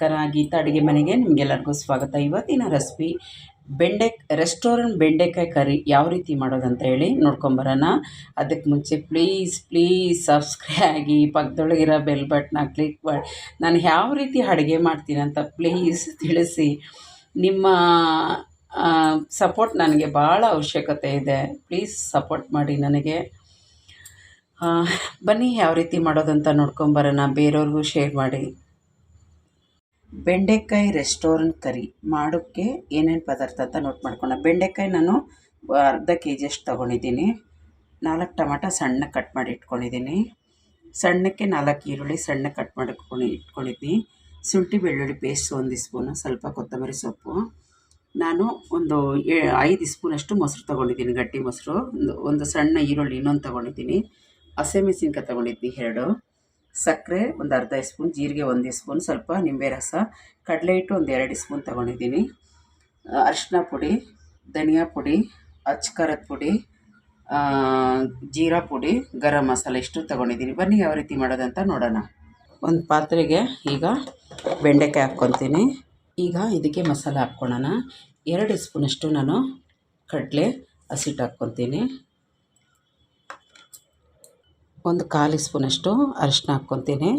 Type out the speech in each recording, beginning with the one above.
ನಮಸ್ಕಾರ. ಗೀತಾ ಅಡುಗೆ ಮನೆಗೆ ನಿಮಗೆಲ್ಲರಿಗೂ ಸ್ವಾಗತ. ಇವತ್ತಿನ ರೆಸಿಪಿ ಬೆಂಡೆ ರೆಸ್ಟೋರೆಂಟ್ ಬೆಂಡೆಕಾಯಿ ಕರಿ ಯಾವ ರೀತಿ ಮಾಡೋದಂತ ಹೇಳಿ ನೋಡ್ಕೊಂಬರೋಣ ಅದಕ್ಕೆ ಮುಂಚೆ ಪ್ಲೀಸ್ ಪ್ಲೀಸ್ ಸಬ್ಸ್ಕ್ರೈಬ್ ಆಗಿ ಪಕ್ಕದೊಳಗಿರೋ ಬೆಲ್ ಬಟ್ನ ಕ್ಲಿಕ್ ಮಾಡಿ. ನಾನು ಯಾವ ರೀತಿ ಅಡುಗೆ ಮಾಡ್ತೀನಿ ಅಂತ ಪ್ಲೀಸ್ ತಿಳಿಸಿ. ನಿಮ್ಮ ಸಪೋರ್ಟ್ ನನಗೆ ಭಾಳ ಅವಶ್ಯಕತೆ ಇದೆ. ಪ್ಲೀಸ್ ಸಪೋರ್ಟ್ ಮಾಡಿ ನನಗೆ. ಬನ್ನಿ ಯಾವ ರೀತಿ ಮಾಡೋದಂತ ನೋಡ್ಕೊಂಬರೋಣ ಬೇರೆಯವ್ರಿಗೂ ಶೇರ್ ಮಾಡಿ. ಬೆಂಡೆಕಾಯಿ ರೆಸ್ಟೋರೆಂಟ್ ಕರಿ ಮಾಡೋಕ್ಕೆ ಏನೇನು ಪದಾರ್ಥ ಅಂತ ನೋಟ್ ಮಾಡ್ಕೊಳ್ಳೋಣ ಬೆಂಡೆಕಾಯಿ ನಾನು ಅರ್ಧ ಕೆ ಜಿಯಷ್ಟು ತೊಗೊಂಡಿದ್ದೀನಿ. ನಾಲ್ಕು ಟೊಮಾಟ ಸಣ್ಣ ಕಟ್ ಮಾಡಿ ಇಟ್ಕೊಂಡಿದ್ದೀನಿ. ಸಣ್ಣಕ್ಕೆ ನಾಲ್ಕು ಈರುಳ್ಳಿ ಸಣ್ಣ ಕಟ್ ಮಾಡ್ಕೊಂಡು ಇಟ್ಕೊಂಡಿದ್ದೀನಿ. ಶುಂಠಿ ಬೆಳ್ಳುಳ್ಳಿ ಪೇಸ್ಟ್ ಒಂದು ಸ್ಪೂನು ಸ್ವಲ್ಪ ಕೊತ್ತಂಬರಿ ಸೊಪ್ಪು. ನಾನು ಒಂದು ಐದು ಸ್ಪೂನಷ್ಟು ಮೊಸರು ತೊಗೊಂಡಿದ್ದೀನಿ, ಗಟ್ಟಿ ಮೊಸರು. ಒಂದು ಒಂದು ಸಣ್ಣ ಈರುಳ್ಳಿ ಇನ್ನೊಂದು ತೊಗೊಂಡಿದ್ದೀನಿ. ಹಸಿಮೆಣಸಿನ್ಕಾಯಿ ತೊಗೊಂಡಿದ್ದೀನಿ, ಎರಡು. ಸಕ್ಕರೆ ಒಂದು ಅರ್ಧ ಸ್ಪೂನ್, ಜೀರಿಗೆ ಒಂದು ಸ್ಪೂನ್, ಸ್ವಲ್ಪ ನಿಂಬೆ ರಸ, ಕಡಲೆ ಹಿಟ್ಟು ಒಂದು ಎರಡು ಸ್ಪೂನ್ ತೊಗೊಂಡಿದ್ದೀನಿ. ಅರಿಶಿನ ಪುಡಿ, ಧನಿಯಾ ಪುಡಿ ಅಚ್ಚಕರದ ಪುಡಿ ಜೀರಾ ಪುಡಿ, ಗರಂ ಮಸಾಲೆ ಇಷ್ಟು ತೊಗೊಂಡಿದ್ದೀನಿ. ಬನ್ನಿ ಯಾವ ರೀತಿ ಮಾಡೋದಂತ ನೋಡೋಣ. ಒಂದು ಪಾತ್ರೆಗೆ ಈಗ ಬೆಂಡೆಕಾಯಿ ಹಾಕ್ಕೊತೀನಿ. ಈಗ ಇದಕ್ಕೆ ಮಸಾಲೆ ಹಾಕ್ಕೊಳ್ಳೋಣ ಎರಡು ಸ್ಪೂನಷ್ಟು ನಾನು ಕಡಲೆ ಹಸಿಟ್ಟು ಹಾಕ್ಕೊತೀನಿ. ಒಂದು ಖಾಲಿ ಸ್ಪೂನಷ್ಟು ಅರಿಶಿನ ಹಾಕ್ಕೊತೀನಿ.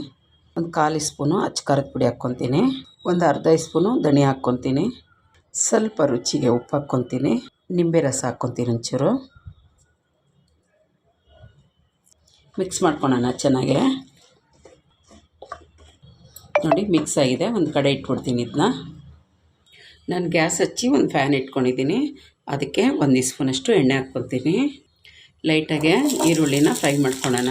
ಒಂದು ಕಾಲು ಸ್ಪೂನು ಅಚ್ಚಕಾರದ ಪುಡಿ ಹಾಕ್ಕೊತೀನಿ. ಒಂದು ಅರ್ಧ ಸ್ಪೂನು ಧನಿಯಾ ಹಾಕ್ಕೊತೀನಿ. ಸ್ವಲ್ಪ ರುಚಿಗೆ ಉಪ್ಪು ಹಾಕ್ಕೊತೀನಿ. ನಿಂಬೆ ರಸ ಹಾಕ್ಕೊತೀನಿ ಒಂಚೂರು. ಮಿಕ್ಸ್ ಮಾಡ್ಕೊಳೋಣ ಚೆನ್ನಾಗೆ. ನೋಡಿ ಮಿಕ್ಸ್ ಆಗಿದೆ. ಒಂದು ಕಡೆ ಇಟ್ಬಿಡ್ತೀನಿ ಇದನ್ನ ನಾನು ಗ್ಯಾಸ್ ಹಚ್ಚಿ ಒಂದು ಫ್ಯಾನ್ ಇಟ್ಕೊಂಡಿದ್ದೀನಿ. ಅದಕ್ಕೆ ಒಂದು ಸ್ಪೂನಷ್ಟು ಎಣ್ಣೆ ಹಾಕ್ಕೊತೀನಿ. ಲೈಟಾಗೆ ಈರುಳ್ಳಿನ ಫ್ರೈ ಮಾಡ್ಕೊಳ್ಳೋಣ.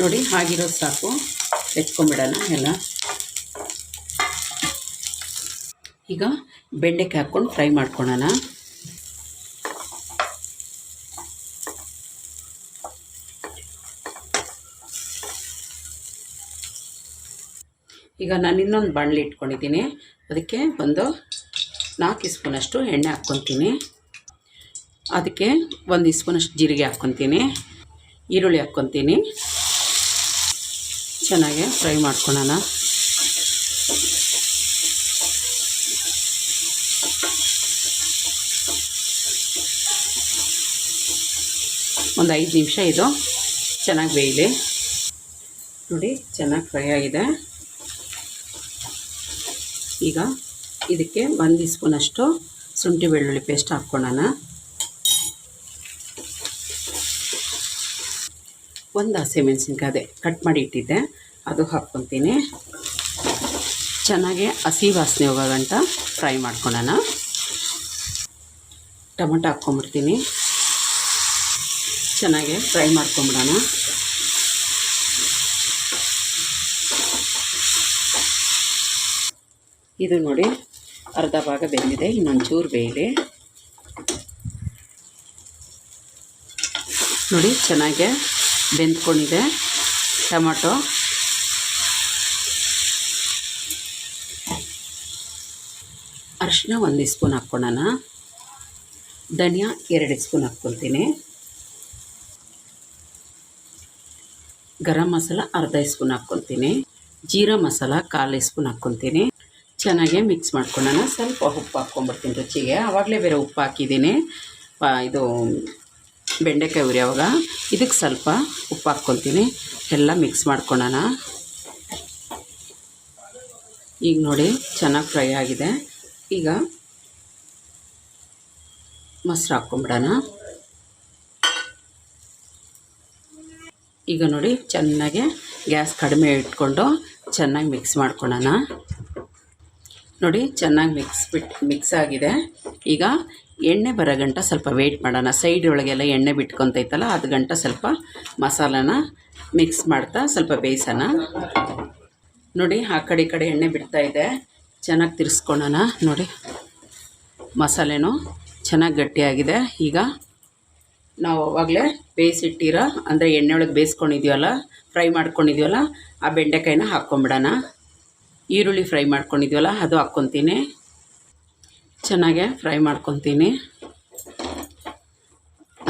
ನೋಡಿ, ಹಾಗಿರೋದು ಸಾಕು. ಹೆಚ್ಕೊಂಬಿಡೋಣ ಎಲ್ಲ. ಈಗ ಬೆಂಡೆಕಾಯಿ ಹಾಕ್ಕೊಂಡು ಫ್ರೈ ಮಾಡ್ಕೊಳ್ಳೋಣ. ಈಗ ನಾನು ಇನ್ನೊಂದು ಬಾಣಲಿ ಇಟ್ಕೊಂಡಿದ್ದೀನಿ. ಅದಕ್ಕೆ ಒಂದು ನಾಲ್ಕು ಸ್ಪೂನಷ್ಟು ಎಣ್ಣೆ ಹಾಕ್ಕೊತೀನಿ. ಅದಕ್ಕೆ ಒಂದು ಸ್ಪೂನಷ್ಟು ಜೀರಿಗೆ ಹಾಕ್ಕೊತೀನಿ. ಈರುಳ್ಳಿ ಹಾಕ್ಕೊತೀನಿ. ಚೆನ್ನಾಗಿ ಫ್ರೈ ಮಾಡ್ಕೊಳ್ಳೋಣ ಒಂದು ಐದು ನಿಮಿಷ ಇದು ಚೆನ್ನಾಗಿ ಬೇಯಲಿ. ನೋಡಿ, ಚೆನ್ನಾಗಿ ಫ್ರೈ ಆಗಿದೆ. ಈಗ ಇದಕ್ಕೆ ಒಂದು ಸ್ಪೂನಷ್ಟು ಶುಂಠಿ ಬೆಳ್ಳುಳ್ಳಿ ಪೇಸ್ಟ್ ಹಾಕ್ಕೊಳ್ಳೋಣ. ಒಂದು ಹಸಿಮೆಣ್ಸಿನ್ಕಾಯಿ ಅದೇ ಕಟ್ ಮಾಡಿ ಇಟ್ಟಿದ್ದೆ, ಅದು ಹಾಕ್ಕೊತೀನಿ. ಚೆನ್ನಾಗಿ ಹಸಿ ವಾಸನೆ ಹೋಗೋ ಫ್ರೈ ಮಾಡ್ಕೊಳ್ಳೋಣ. ಟೊಮೊಟೊ ಹಾಕ್ಕೊಂಬಿಡ್ತೀನಿ. ಚೆನ್ನಾಗಿ ಫ್ರೈ ಮಾಡ್ಕೊಂಬಿಡೋಣ. ಇದು ನೋಡಿ ಅರ್ಧ ಭಾಗ ಬೆಂದಿದೆ, ಇನ್ನೊಂಚೂರು ಬೇಳೆ. ನೋಡಿ, ಚೆನ್ನಾಗೆ ಬೆಂದ್ಕೊಂಡಿದೆ ಟೊಮೊಟೊ. ಅರಿಶಿನ ಒಂದು ಸ್ಪೂನ್ ಹಾಕ್ಕೊಳ್ಳೋಣ. ಧನಿಯಾ ಎರಡು ಸ್ಪೂನ್ ಹಾಕ್ಕೊಳ್ತೀನಿ. ಗರಂ ಮಸಾಲ ಅರ್ಧ ಸ್ಪೂನ್ ಹಾಕ್ಕೊಳ್ತೀನಿ. ಜೀರಾ ಮಸಾಲ ಕಾಲು ಸ್ಪೂನ್ ಹಾಕ್ಕೊತೀನಿ ಚೆನ್ನಾಗಿ ಮಿಕ್ಸ್ ಮಾಡ್ಕೊಳ್ಳೋಣ ಸ್ವಲ್ಪ ಉಪ್ಪು ಹಾಕ್ಕೊಂಬರ್ತೀನಿ ರುಚಿಗೆ. ಆವಾಗಲೇ ಬೇರೆ ಉಪ್ಪು ಹಾಕಿದ್ದೀನಿ. ಇದು ಬೆಂಡೆಕಾಯಿ ಉರಿಯಾವಾಗ ಇದಕ್ಕೆ ಸ್ವಲ್ಪ ಉಪ್ಪು ಹಾಕ್ಕೊತೀನಿ ಎಲ್ಲ ಮಿಕ್ಸ್ ಮಾಡ್ಕೊಳ್ಳೋಣ ಈಗ ನೋಡಿ, ಚೆನ್ನಾಗಿ ಫ್ರೈ ಆಗಿದೆ. ಈಗ ಮೊಸರು ಹಾಕ್ಕೊಂಬಿಡೋಣ. ಈಗ ನೋಡಿ, ಚೆನ್ನಾಗಿ ಗ್ಯಾಸ್ ಕಡಿಮೆ ಇಟ್ಕೊಂಡು ಚೆನ್ನಾಗಿ ಮಿಕ್ಸ್ ಮಾಡ್ಕೊಳ್ಳೋಣ ನೋಡಿ, ಚೆನ್ನಾಗಿ ಮಿಕ್ಸ್ ಬಿಟ್ಟು ಮಿಕ್ಸ್ ಆಗಿದೆ. ಈಗ ಎಣ್ಣೆ ಬರೋ ಗಂಟ ಸ್ವಲ್ಪ ವೆಯ್ಟ್ ಮಾಡೋಣ. ಸೈಡ್ ಒಳಗೆಲ್ಲ ಎಣ್ಣೆ ಬಿಟ್ಕೊತೈತಲ್ಲ, ಅದು ಗಂಟ ಸ್ವಲ್ಪ ಮಸಾಲಾನ ಮಿಕ್ಸ್ ಮಾಡ್ತಾ ಸ್ವಲ್ಪ ಬೇಯಿಸೋಣ. ನೋಡಿ, ಆ ಕಡೆ ಕಡೆ ಎಣ್ಣೆ ಬಿಡ್ತಾ ಇದೆ. ಚೆನ್ನಾಗಿ ತಿರ್ಸ್ಕೊಳ್ಳೋಣ ನೋಡಿ, ಮಸಾಲೆನೂ ಚೆನ್ನಾಗಿ ಗಟ್ಟಿಯಾಗಿದೆ. ಈಗ ನಾವು ಅವಾಗಲೇ ಬೇಯಿಸಿಟ್ಟಿರೋ, ಅಂದರೆ ಎಣ್ಣೆ ಒಳಗೆ ಬೇಯಿಸ್ಕೊಂಡಿದ್ದೀವಲ್ಲ ಫ್ರೈ ಮಾಡ್ಕೊಂಡಿದ್ದೀವಲ್ಲ ಆ ಬೆಂಡೆಕಾಯಿನ ಹಾಕ್ಕೊಂಬಿಡೋಣ. ಈರುಳ್ಳಿ ಫ್ರೈ ಮಾಡ್ಕೊಂಡಿದ್ವಲ್ಲ, ಅದು ಹಾಕ್ಕೊತೀನಿ. ಚೆನ್ನಾಗೆ ಫ್ರೈ ಮಾಡ್ಕೊತೀನಿ.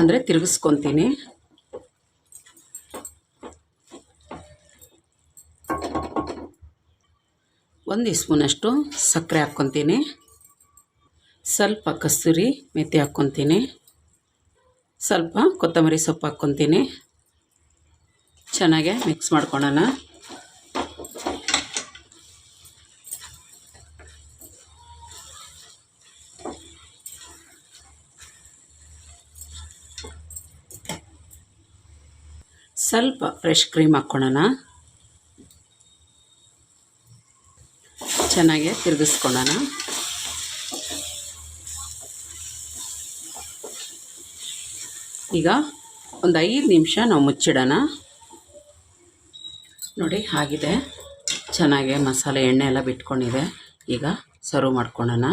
ಅಂದರೆ ತಿರುಗಿಸ್ಕೊತೀನಿ. ಒಂದು ಸ್ಪೂನಷ್ಟು ಸಕ್ಕರೆ ಹಾಕ್ಕೊತೀನಿ. ಸ್ವಲ್ಪ ಕಸ್ತೂರಿ ಮೆಥಿ ಹಾಕ್ಕೊತೀನಿ. ಸ್ವಲ್ಪ ಕೊತ್ತಂಬರಿ ಸೊಪ್ಪು ಹಾಕ್ಕೊತೀನಿ. ಚೆನ್ನಾಗೆ ಮಿಕ್ಸ್ ಮಾಡ್ಕೊಳ್ಳೋಣ. ಸ್ವಲ್ಪ ಫ್ರೆಶ್ ಕ್ರೀಮ್ ಹಾಕ್ಕೊಳ್ಳೋಣ ಚೆನ್ನಾಗಿ ತಿರುಗಿಸ್ಕೊಳ್ಳೋಣ. ಈಗ ಒಂದು ಐದು ನಿಮಿಷ ನಾವು ಮುಚ್ಚಿಡೋಣ. ನೋಡಿ ಆಗಿದೆ. ಚೆನ್ನಾಗಿ ಮಸಾಲೆ ಎಣ್ಣೆ ಎಲ್ಲ ಬಿಟ್ಕೊಂಡಿದೆ. ಈಗ ಸರ್ವ್ ಮಾಡ್ಕೊಳ್ಳೋಣ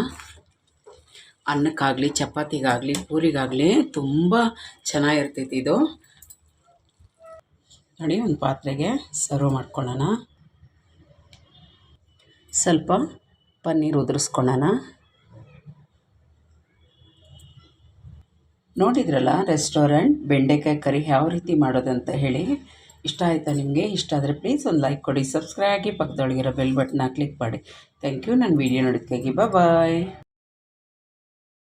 ಅನ್ನಕ್ಕಾಗಲಿ, ಚಪಾತಿಗಾಗಲಿ, ಪೂರಿಗಾಗಲಿ ತುಂಬ ಚೆನ್ನಾಗಿರ್ತೈತಿ ಇದು. ನೋಡಿ, ಒಂದು ಪಾತ್ರೆಗೆ ಸರ್ವ್ ಮಾಡ್ಕೊಳ್ಳೋಣ. ಸ್ವಲ್ಪ ಪನ್ನೀರ್ ಉದುರಿಸ್ಕೊಳ್ಳೋಣ. ನೋಡಿದ್ರಲ್ಲ, ರೆಸ್ಟೋರೆಂಟ್ ಬೆಂಡೆಕಾಯಿ ಕರಿ ಯಾವ ರೀತಿ ಮಾಡೋದಂತ ಹೇಳಿ. ಇಷ್ಟ ಆಯಿತಾ ನಿಮಗೆ? ಇಷ್ಟ ಆದರೆ ಪ್ಲೀಸ್ ಒಂದು ಲೈಕ್ ಕೊಡಿ, ಸಬ್ಸ್ಕ್ರೈಬ್ ಆಗಿ ಪಕ್ಕದೊಳಗಿರೋ ಬೆಲ್ ಬಟನ್ನ ಕ್ಲಿಕ್ ಮಾಡಿ. ಥ್ಯಾಂಕ್ ಯು, ನನ್ನ ವೀಡಿಯೋ ನೋಡೋದಕ್ಕಾಗಿ ಬಾಯ್.